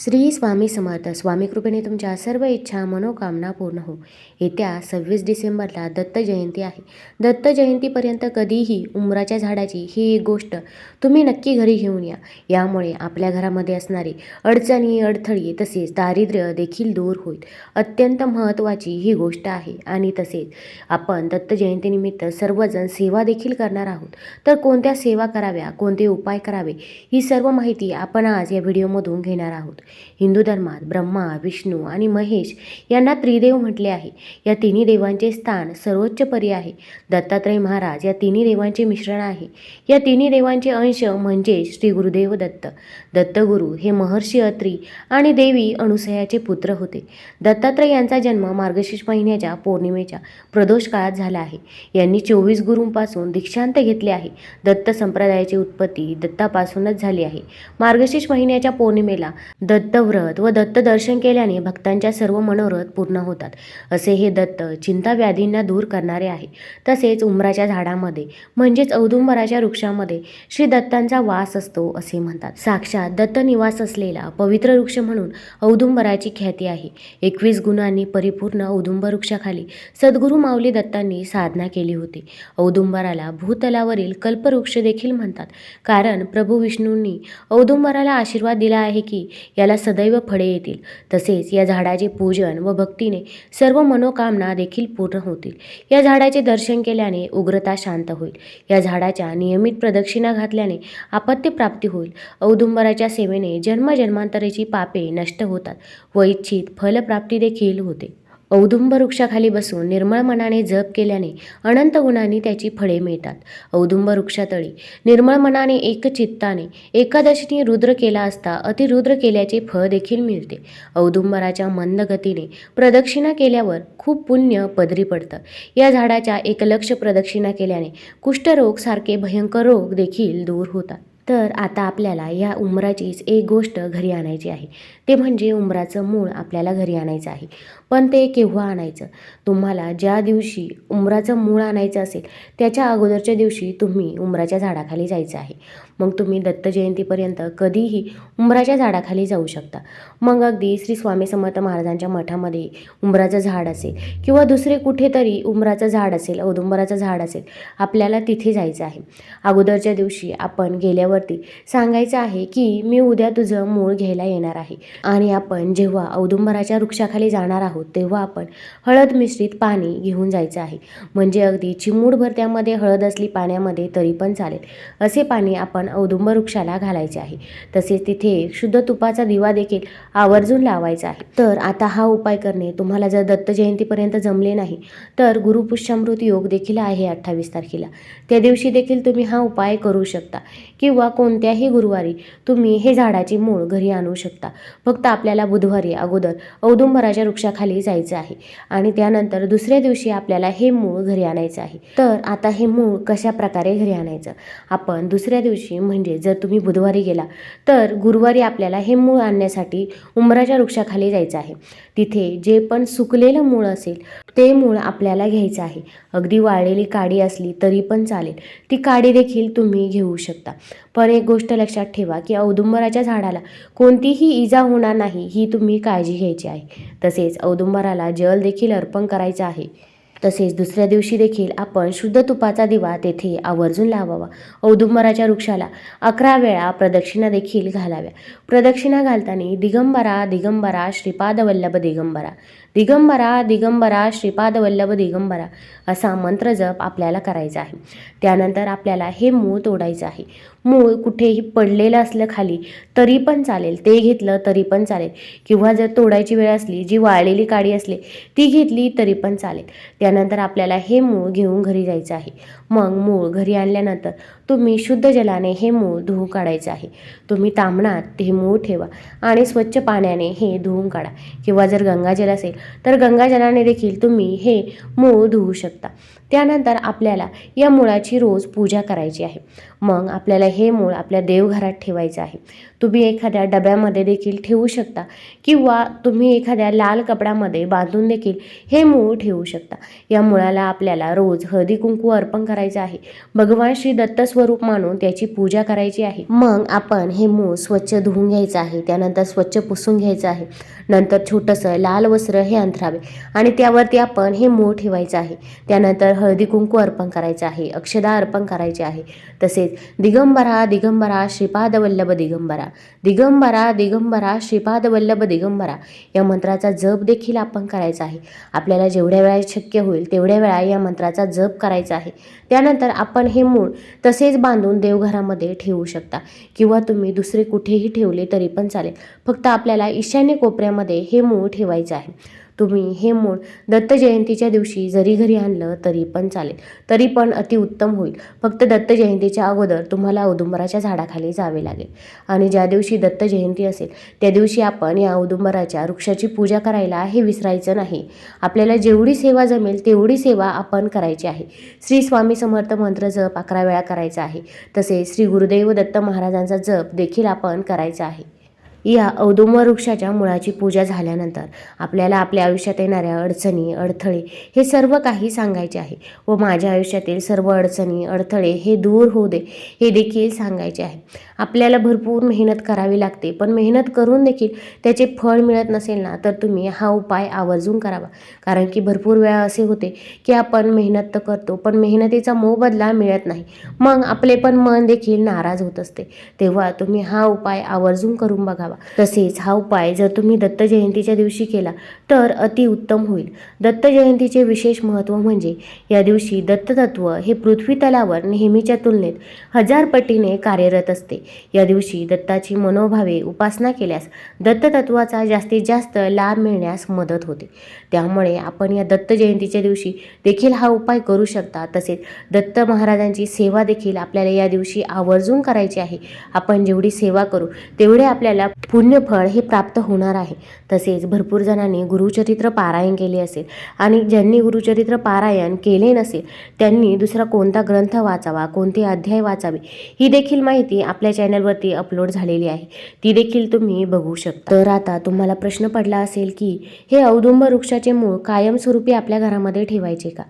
श्री स्वामी समर्थ स्वामी कृपेने तुमच्या सर्व इच्छा मनोकामना पूर्ण हो. येत्या सव्वीस डिसेंबरला दत्त जयंती आहे. दत्त जयंतीपर्यंत कधीही उमराच्या झाडाची ही एक गोष्ट तुम्ही नक्की घरी घेऊन या. यामुळे आपल्या घरामध्ये असणारी अडचणी अडथळी तसेच दारिद्र्य देखील दूर होईल. अत्यंत महत्त्वाची ही गोष्ट आहे आणि तसेच आपण दत्त जयंतीनिमित्त सर्वजण सेवा देखील करणार आहोत. तर कोणत्या सेवा कराव्या कोणते उपाय करावे ही सर्व माहिती आपण आज या व्हिडिओमधून घेणार आहोत. हिंदू धर्मात ब्रह्मा विष्णू आणि महेश यांना त्रिदेव म्हटले आहे. या तिन्ही देवांचे स्थान सर्वोच्च परी आहे. दत्तात्रय महाराज या तिन्ही देवांचे मिश्रण आहे. या तिन्ही देवांचे अंश म्हणजे श्री गुरुदेव दत्त. दत्तगुरू हे महर्षी अत्री आणि देवी अनुसयाचे पुत्र होते. दत्तात्रय यांचा जन्म मार्गशीर्ष महिन्याच्या पौर्णिमेच्या प्रदोष काळात झाला आहे. यांनी चोवीस गुरूंपासून दीक्षांत घेतले आहे. दत्त संप्रदायाची उत्पत्ती दत्तापासूनच झाली आहे. मार्गशीर्ष महिन्याच्या पौर्णिमेला दत्त दत्तव्रत व दत्त दर्शन केल्याने भक्तांच्या सर्व मनोरथ पूर्ण होतात. असे हे दत्त चिंता व्याधींना दूर करणारे आहे. तसेच उमराच्या झाडामध्ये म्हणजेच औदुंबराच्या वृक्षामध्ये श्री दत्तांचा वास असतो असे म्हणतात. साक्षात दत्त निवास असलेला पवित्र वृक्ष म्हणून औदुंबराची ख्याती आहे. एकवीस गुणांनी परिपूर्ण औदुंबर वृक्षाखाली सद्गुरू माऊली दत्तांनी साधना केली होती. औदुंबराला भूतलावरील कल्पवृक्ष देखील म्हणतात. कारण प्रभू विष्णूंनी औदुंबराला आशीर्वाद दिला आहे की या आपल्याला सदैव फळे येतील. तसेच या झाडाचे पूजन व भक्तीने सर्व मनोकामना देखील पूर्ण होतील. या झाडाचे दर्शन केल्याने उग्रता शांत होईल. या झाडाच्या नियमित प्रदक्षिणा घातल्याने आपत्यप्राप्ती होईल. औदुंबराच्या सेवेने जन्मजन्मांतरेची पापे नष्ट होतात व इच्छित फलप्राप्ती देखील होते. औदुंब वृक्षाखाली बसून निर्मळ मनाने जप केल्याने अनंत गुणांनी त्याची फळे मिळतात. औदुंब वृक्षातळी निर्मळ मनाने एकचित्ताने एकादशीने रुद्र केला असता अतिरुद्र केल्याचे फळ देखील मिळते. औदुंबराच्या मंद गतीने प्रदक्षिणा केल्यावर खूप पुण्य पदरी पडतं. या झाडाच्या एकलक्ष प्रदक्षिणा केल्याने कुष्ठरोग सारखे भयंकर रोग देखील दूर होतात. तर आता आपल्याला या उमराचीच एक गोष्ट घरी आणायची आहे. ते म्हणजे उमराचं मूळ आपल्याला घरी आणायचं आहे. पण ते केव्हा आणायचं? तुम्हाला ज्या दिवशी उमराचं मूळ आणायचं असेल त्याच्या अगोदरच्या दिवशी तुम्ही उमराच्या झाडाखाली जायचं आहे. मग तुम्ही दत्त जयंतीपर्यंत कधीही उमराच्या झाडाखाली जाऊ शकता. मग अगदी श्री स्वामी समर्थ महाराजांच्या मठामध्ये उमराचं झाड असेल किंवा दुसरे कुठेतरी उमराचं झाड असेल औदुंबराचं झाड असेल आपल्याला तिथे जायचं आहे. अगोदरच्या दिवशी आपण गेल्यावरती सांगायचं आहे की मी उद्या तुझं मूळ घ्यायला येणार आहे. आणि आपण जेव्हा औदुंबराच्या वृक्षाखाली जाणार आहोत तेव्हा आपण हळद मिश्रित पाणी घेऊन जायचं आहे. म्हणजे अगदी चिमूडभर त्यामध्ये हळद असली पाण्यामध्ये तरी पण चालेल. असे पाणी आपण औदुंबर वृक्षाला घालायचे आहे. तसेच तिथे शुद्ध तुपाचा दिवा देखील आवर्जून लावायचा आहे. तर आता हा उपाय करणे तुम्हाला जर दत्त जयंतीपर्यंत जमले नाही तर गुरुपुष्यामृत योग देखील आहे अठ्ठावीस तारखेला. त्या दिवशी देखील तुम्ही हा उपाय करू शकता. किंवा कोणत्याही गुरुवारी तुम्ही हे झाडाची मूळ घरी आणू शकता. फक्त आपल्याला बुधवारी अगोदर औदुंबराच्या वृक्षाखाली जायचं आहे. आणि त्यानंतर दुसऱ्या दिवशी आपल्याला हे मूळ घरी आणायचं आहे. तर आता हे मूळ कशा प्रकारे घरी आणायचं? आपण दुसऱ्या दिवशी म्हणजे जर तुम्ही बुधवारी गेला तर गुरुवारी आपल्याला हे मूळ आणण्यासाठी उमराच्या वृक्षाखाली जायचं आहे. तिथे जे पण सुकलेलं मूळ असेल ते मूळ आपल्याला घ्यायचं आहे. अगदी वाळलेली काडी असली तरी पण चालेल. ती काडी देखील तुम्ही घेऊ शकता. पण एक गोष्ट लक्षात ठेवा की औदुंबराच्या झाडाला कोणतीही इजा होणार नाही ही तुम्ही काळजी घ्यायची आहे. तसेच औदुंबराला जल देखील अर्पण करायचं आहे. तसेच दुसऱ्या दिवशी देखील आपण शुद्ध तुपाचा दिवा तेथे आवर्जून लावावा. औदुंबराच्या वृक्षाला अकरा वेळा प्रदक्षिणा देखील घालाव्या. प्रदक्षिणा घालताना दिगंबरा दिगंबरा श्रीपाद वल्लभ दिगंबरा. दिगंबरा दिगंबरा श्रीपादवल्लभ दिगंबरा असा मंत्र जप आपल्याला करायचा आहे. त्यानंतर आपल्याला हे मूळ तोडायचं आहे. मूळ कुठेही पडलेलं असलं खाली तरी पण चालेल. ते घेतलं तरी पण चालेल. किंवा जर तोडायची वेळ असली जी वाळलेली काडी असली ती घेतली तरी पण चालेल. त्यानंतर आपल्याला हे मूळ घेऊन घरी जायचं आहे. मग मूळ घरी आणल्यानंतर तुम्ही शुद्ध जलाने हे मूळ धुवून काढायचं आहे. तुम्ही तांबणात हे मूळ ठेवा आणि स्वच्छ पाण्याने हे धुवून काढा. किंवा जर गंगाजल असेल तर गंगाजलाने देखील तुम्ही हे मूळ धुवू शकता. त्यानंतर आपल्याला या मुळाची रोज पूजा करायची आहे. मग आपल्याला हे मूळ आपल्या देवघरात ठेवायचं आहे. तुम्ही एखाद्या डब्यामध्ये देखील ठेवू शकता किंवा तुम्ही एखाद्या लाल कपड्यामध्ये बांधून देखील हे मूळ ठेवू शकता. या मुळाला आपल्याला रोज हळदी कुंकू अर्पण करायचं आहे. भगवान श्री दत्त स्वरूप मानून त्याची पूजा करायची आहे. मग आपण हे मूळ स्वच्छ धुवून घ्यायचं आहे. त्यानंतर स्वच्छ पुसून घ्यायचं आहे. नंतर छोटंसं लाल वस्त्र हे अंथरावे आणि त्यावरती आपण हे मूळ ठेवायचं आहे. त्यानंतर हळदी कुंकू अर्पण करायचं आहे अक्षदा अर्पण करायचे आहे. तसेच दिगंबरा दिगंबरा श्रीपाद वल्लभ दिगंबरा. दिगंबरा दिगंबरा श्रीपाद वल्लभ दिगंबरा. या मंत्राचा जप देखील आपण करायचा आहे. आपल्याला जेवढ्या वेळा शक्य होईल तेवढ्या वेळा या मंत्राचा जप करायचा आहे. त्यानंतर आपण हे मूळ तसेच बांधून देवघरामध्ये ठेवू शकता. किंवा तुम्ही दुसरे कुठेही ठेवले तरी पण चालेल. फक्त आपल्याला ईशान्य कोपऱ्यामध्ये हे मूळ ठेवायचं आहे. तुम्ही हे मूळ दत्त जयंतीच्या दिवशी जरी घरी आणलं तरी पण चालेल. तरी पण अतिउत्तम होईल. फक्त दत्त जयंतीच्या अगोदर तुम्हाला औदुंबराच्या झाडाखाली जावे लागेल. आणि ज्या दिवशी दत्त जयंती असेल त्या दिवशी आपण या औदुंबराच्या वृक्षाची पूजा करायला हे विसरायचं नाही. आपल्याला जेवढी सेवा जमेल तेवढी सेवा आपण करायची आहे. श्री स्वामी समर्थ मंत्र जप अकरा वेळा करायचा आहे. तसेच श्री गुरुदेव दत्त महाराजांचा जप देखील आपण करायचा आहे. या औदुंब वृक्षाच्या मुळाची पूजा झाल्यानंतर आपल्याला आपल्या आयुष्यात येणाऱ्या अडचणी अडथळे हे सर्व काही सांगायचे आहे व माझ्या आयुष्यातील सर्व अडचणी अडथळे हे दूर होऊ दे हे देखील सांगायचे आहे. आपल्याला भरपूर मेहनत करावी लागते पण मेहनत करून देखील त्याचे फळ मिळत नसेल ना तर तुम्ही हा उपाय आवर्जून करावा. कारण की भरपूर वेळा असे होते की आपण मेहनत तर करतो पण मेहनतीचा मोबदला मिळत नाही. मग आपले पण मन देखील नाराज होत असते. तेव्हा तुम्ही हा उपाय आवर्जून करून बघा राहावा तसेच हा उपाय जर तुम्ही दत्त जयंतीच्या दिवशी केला तर अतिउत्तम होईल. दत्त जयंतीचे विशेष महत्त्व म्हणजे या दिवशी दत्ततत्व हे पृथ्वी तलावर नेहमीच्या तुलनेत हजार पटीने कार्यरत असते. या दिवशी दत्ताची मनोभावे उपासना केल्यास दत्ततत्वाचा जास्तीत जास्त लाभ मिळण्यास मदत होते. त्यामुळे आपण या दत्त जयंतीच्या दिवशी देखील हा उपाय करू शकता. तसेच दत्त महाराजांची सेवा देखील आपल्याला या दिवशी आवर्जून करायची आहे. आपण जेवढी सेवा करू तेवढे आपल्याला पुण्यफळ हे प्राप्त होणार आहे. तसेच भरपूर जणांनी गुरुचरित्र पारायण केले असेल आणि ज्यांनी गुरुचरित्र पारायण केले नसेल त्यांनी दुसरा कोणता ग्रंथ वाचावा कोणते अध्याय वाचावे ही देखील माहिती आपल्या चॅनलवरती अपलोड झालेली आहे. ती देखील तुम्ही बघू शकता. तर आता तुम्हाला प्रश्न पडला असेल की हे औदुंब वृक्षाचे मूळ कायमस्वरूपी आपल्या घरामध्ये ठेवायचे का?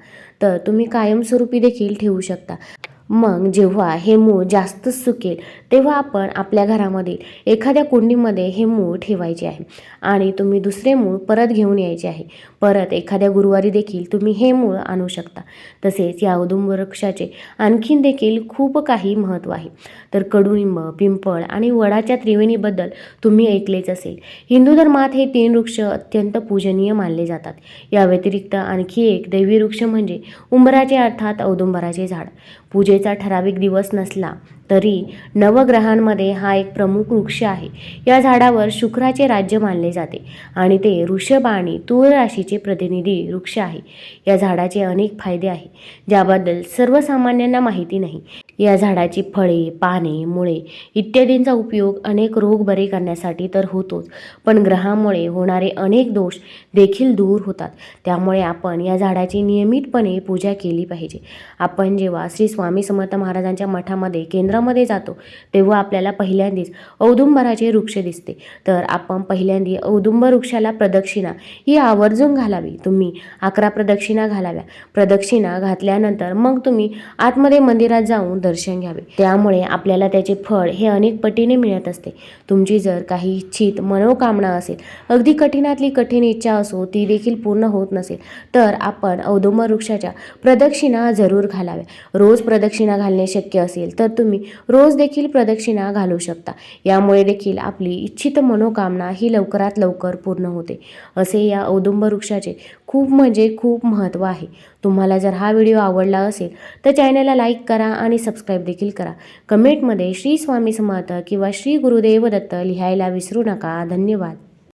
तर तुम्ही कायमस्वरूपी देखील ठेवू शकता. मग जेव्हा हे मूळ जास्त सुकेल तेव्हा आपण आपल्या घरामध्ये एखाद्या कुंडीमध्ये हे मूळ ठेवायचे आहे. आणि तुम्ही दुसरे मूळ परत घेऊन यायचे आहे. परत एखाद्या गुरुवारी देखील तुम्ही हे मूळ आणू शकता. तसेच या औदुंब वृक्षाचे आणखीन देखील खूप काही महत्त्व आहे. तर कडुनिंब पिंपळ आणि वडाच्या त्रिवेणीबद्दल तुम्ही ऐकलेच असेल. हिंदू धर्मात हे तीन वृक्ष अत्यंत पूजनीय मानले जातात. या व्यतिरिक्त आणखी एक दैवी वृक्ष म्हणजे उंबराचे अर्थात औदुंबराचे झाड. पूजे पूजेचा ठराविक दिवस नसला तरी नवग्रहांमध्ये हा एक प्रमुख वृक्ष आहे. या झाडावर शुक्राचे राज्य मानले जाते आणि ते वृषभ आणि तूर राशीचे प्रतिनिधी वृक्ष आहे. या झाडाचे अनेक फायदे आहे ज्याबद्दल सर्वसामान्यांना माहिती नाही. या झाडाची फळे पाने मुळे इत्यादींचा उपयोग अनेक रोग बरे करण्यासाठी तर होतोच पण ग्रहामुळे होणारे अनेक दोष देखील दूर होतात. त्यामुळे आपण या झाडाची नियमितपणे पूजा केली पाहिजे. आपण जेव्हा श्री स्वामी समर्थ महाराजांच्या मठामध्ये केंद्र केंद्रामध्ये जातो तेव्हा आपल्याला पहिल्यांदाच औदुंबराचे वृक्ष दिसते. तर आपण पहिल्यांदी औदुंब वृक्षाला प्रदक्षिणा ही आवर्जून घालावी. तुम्ही अकरा प्रदक्षिणा घालाव्या. प्रदक्षिणा घातल्यानंतर मग तुम्ही आतमध्ये मंदिरात जाऊन दर्शन घ्यावे. त्यामुळे आपल्याला त्याचे फळ हे अनेक पटीने मिळत असते. तुमची जर काही इच्छित मनोकामना असेल अगदी कठीणातली कठीण इच्छा असो ती देखील पूर्ण होत नसेल तर आपण औदुंब वृक्षाच्या प्रदक्षिणा जरूर घालाव्या. रोज प्रदक्षिणा घालणे शक्य असेल तर तुम्ही रोज देखील प्रदक्षिणा घालू शकता. यामुळे देखील आपली इच्छित मनोकामना ही लवकरात लवकर पूर्ण होते. असे या औदुंब वृक्षाचे खूप म्हणजे खूप महत्त्व आहे. तुम्हाला जर हा व्हिडिओ आवडला असेल तर चॅनलला लाईक करा आणि सबस्क्राईब देखील करा. कमेंटमध्ये श्री स्वामी समर्थ किंवा श्री गुरुदेव दत्त लिहायला विसरू नका. धन्यवाद.